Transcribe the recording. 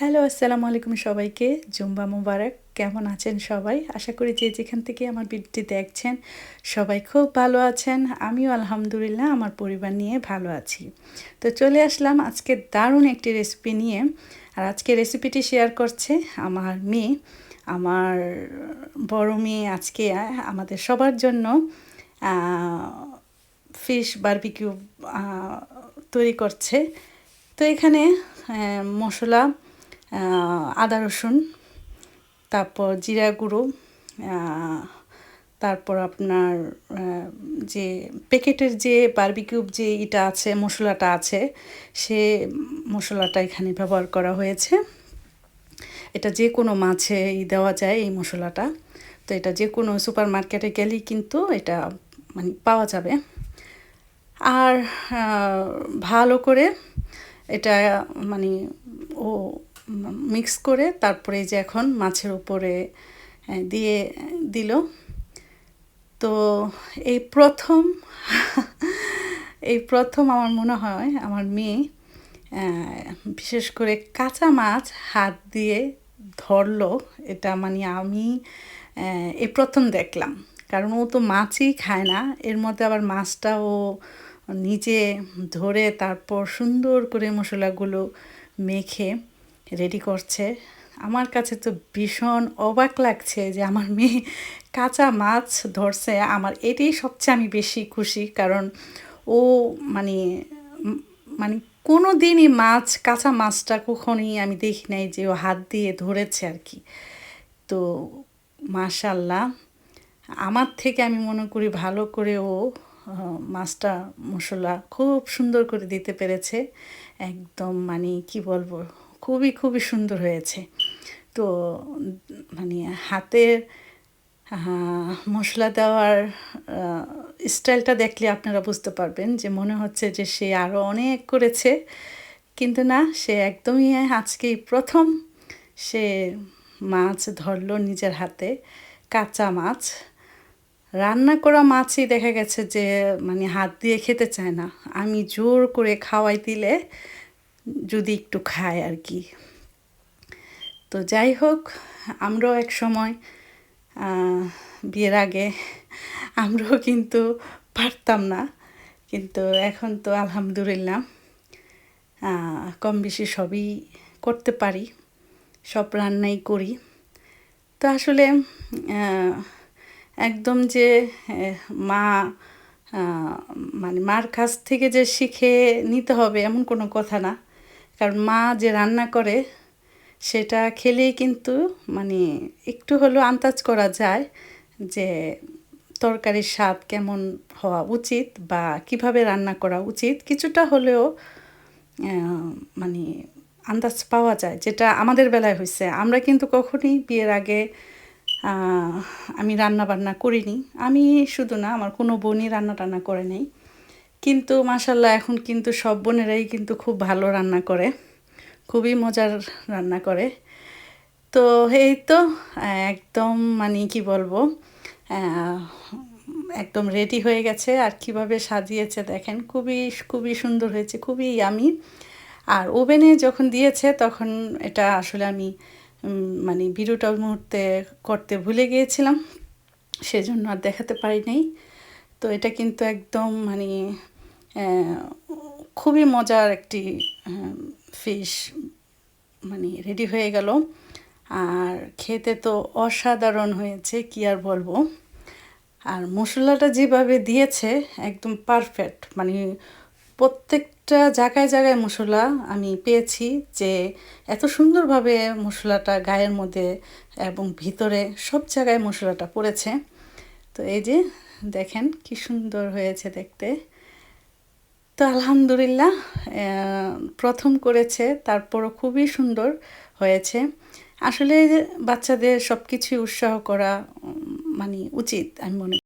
Hello, আসসালামু আলাইকুম সবাইকে। জুম্বা মুবারক। কেমন আছেন সবাই? আশা করি যে যেখান থেকে আমার ভিডিওটি দেখছেন সবাই খুব ভালো আছেন। আমিও আলহামদুলিল্লাহ, আমার পরিবার নিয়ে ভালো আছি। তো চলে আসলাম আজকে দারুণ একটি রেসিপি নিয়ে। আর আজকে রেসিপিটি শেয়ার করছে আমার মেয়ে। আমার বড় মেয়ে আজকে আমাদের সবার জন্য ফিশ বারবিকিউ তৈরি করছে। তো এখানে মশলা আদা রসুন, তারপর জিরা গুঁড়ো তারপর আপনার যে প্যাকেটের যে বারবিকিউব যে ইটা আছে, মশলাটা আছে, সে মশলাটা এখানে ব্যবহার করা হয়েছে। এটা যে কোনো মাছে দেওয়া যায় এই মশলাটা। তো এটা যে কোনো সুপার মার্কেটে গেলেই কিন্তু এটা মানে পাওয়া যাবে। আর ভালো করে এটা মানে ও মিক্স করে তারপরে যে এখন মাছের উপরে দিয়ে দিল। তো এই প্রথম এই প্রথম আমার মনে হয় আমার মেয়ে বিশেষ করে কাঁচা মাছ হাত দিয়ে ধরলো। এটা মানে আমি এই প্রথম দেখলাম। কারণ ও তো মাছই খায় না। এর মধ্যে আবার মাছটা ও নিজে ধরে তারপর সুন্দর করে মশলাগুলো মেখে রেডি করছে। আমার কাছে তো ভীষণ অবাক লাগছে যে আমার মেয়ে কাঁচা মাছ ধরছে। আমার এটাই সবচেয়ে আমি বেশি খুশি, কারণ ও মানে মানে কোনো দিনই মাছ, কাঁচা মাছটা কখনই আমি দেখি নাই যে ও হাত দিয়ে ধরেছে আর কি। তো মাশাল্লাহ আমার থেকে আমি মনে করি ভালো করে ও মাছটা মশলা খুব সুন্দর করে দিতে পেরেছে। একদম মানে কি বলব খুবই খুবই সুন্দর হয়েছে। তো মানে হাতের মশলা দেওয়ার স্টাইলটা দেখলে আপনারা বুঝতে পারবেন যে মনে হচ্ছে যে সে আরও অনেক করেছে। কিন্তু না, সে একদমই আজকেই প্রথম। সে মাছ ধরলো নিজের হাতে, কাঁচা মাছ। রান্না করা মাছই দেখা গেছে যে মানে হাত দিয়ে খেতে চায় না। আমি জোর করে খাওয়াই দিলে যদি একটু খায় আর কি। তো যাই হোক, আমরাও এক সময় বিয়ের আগে আমরাও কিন্তু পারতাম না। কিন্তু এখন তো আলহামদুলিল্লাহ কম বেশি সবই করতে পারি, সব রান্নাই করি। তো আসলে একদম যে মা মানে মার কাছ থেকে যে শিখে নিতে হবে এমন কোনো কথা না। কারণ মা যে রান্না করে, সেটা খেলেই কিন্তু মানে একটু হলেও আন্দাজ করা যায় যে তরকারির স্বাদ কেমন হওয়া উচিত বা কীভাবে রান্না করা উচিত। কিছুটা হলেও মানে আন্দাজ পাওয়া যায়, যেটা আমাদের বেলায় হয়েছে আমরা কিন্তু কখনই বিয়ের আগে আমি রান্না বান্না করিনি। আমি শুধু না, আমার কোনো বোনই রান্না টান্না করে নেই। কিন্তু মাসাল্লাহ এখন কিন্তু সব বোনেরাই কিন্তু খুব ভালো রান্না করে। খুবই মজার রান্না করে। তো এই তো, একদম মানে কি বলব একদম রেডি হয়ে গেছে আর কীভাবে সাজিয়েছে দেখেন, খুবই খুবই সুন্দর হয়েছে, খুবই আমি আর ওভেনে যখন দিয়েছে তখন এটা আসলে আমি মানে ওই মুহূর্তে করতে ভুলে গিয়েছিলাম, সেজন্য আর দেখাতে পারি নাই। তো এটা কিন্তু একদম মানে খুবই মজার একটি ফিশ মানে রেডি হয়ে গেল। আর খেতে তো অসাধারণ হয়েছে, কি আর বলব? আর মশলাটা যেভাবে দিয়েছে, একদম পারফেক্ট মানে প্রত্যেকটা জায়গায় জায়গায় মশলা আমি পেয়েছি যে এত সুন্দরভাবে মশলাটা গায়ের মধ্যে এবং ভিতরে সব জায়গায় মশলাটা পড়েছে। তো এই যে দেখেন কি সুন্দর হয়েছে দেখতে। তো আলহামদুলিল্লাহ প্রথম করেছে, তারপরও খুবই সুন্দর হয়েছে। আসলে বাচ্চাদের সব কিছুই উৎসাহ করা মানে উচিত, আমি মনে